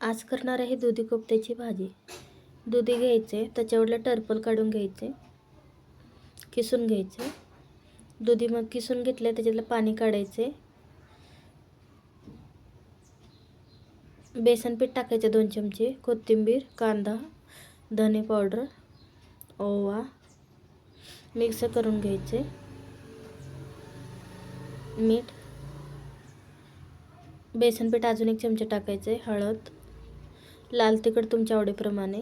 आज करणार आहे दुधी कोफ्त्याची भाजी. दुधी घ्यायचे त्याच्यावरलं टर्पल काढून घ्यायचे किसून घ्यायचे. दुधी मग किसून घेतलं त्याच्यातलं पाणी काढायचे. बेसन पीठ टाकायचे दोन चमचे कोथिंबीर कांदा धने पावडर ओवा मिक्स करून घ्यायचे. मीठ बेसन पीठ अजून एक चमचे टाकायचे हळद लाल तिखट तुमच्या आवडीप्रमाणे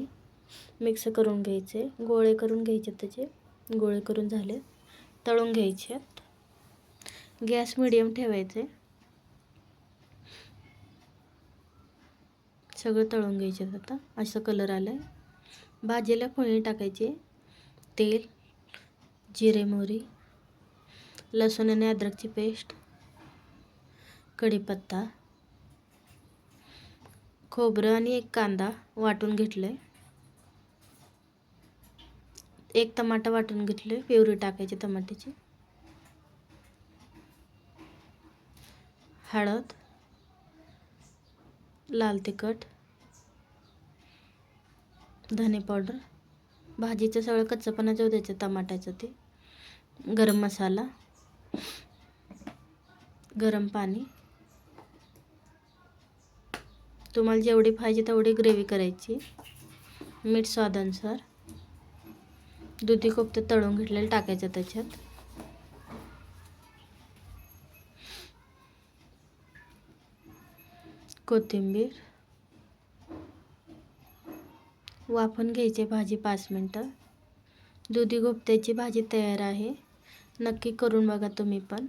मिक्स करून घ्यायचे. गोळे करून घ्यायचे त्याचे. गोळे करून झाले. तळून घ्यायचे. गॅस मिडियम ठेवायचे. सगळं तळून घ्यायचे आता. असं कलर आलं आहे भाजीला फोडणी टाकायची. तेल जिरे मोहरी लसूण आणि अद्रकची पेस्ट कढीपत्ता खोबरं आणि एक कांदा वाटून घेतलं एक टमाटा वाटून घेतले प्युरी टाकायची टमाट्याची. हळद लाल तिखट धने पावडर भाजीचं सगळं कच्चपणा जाऊ द्यायचं टमाट्याचं ते. गरम मसाला गरम पाणी तुम्हाला जेवढी पाहिजे तेवढी ग्रेव्ही करायची. मीठ स्वादानुसार दुधी कोफ्ते तळून घेतलेलं टाकायचं त्याच्यात. कोथिंबीर. वाफून घ्यायची भाजी पाच मिनटं. दुधी कोफ्त्याची भाजी तयार आहे. नक्की करून बघा तुम्ही पण.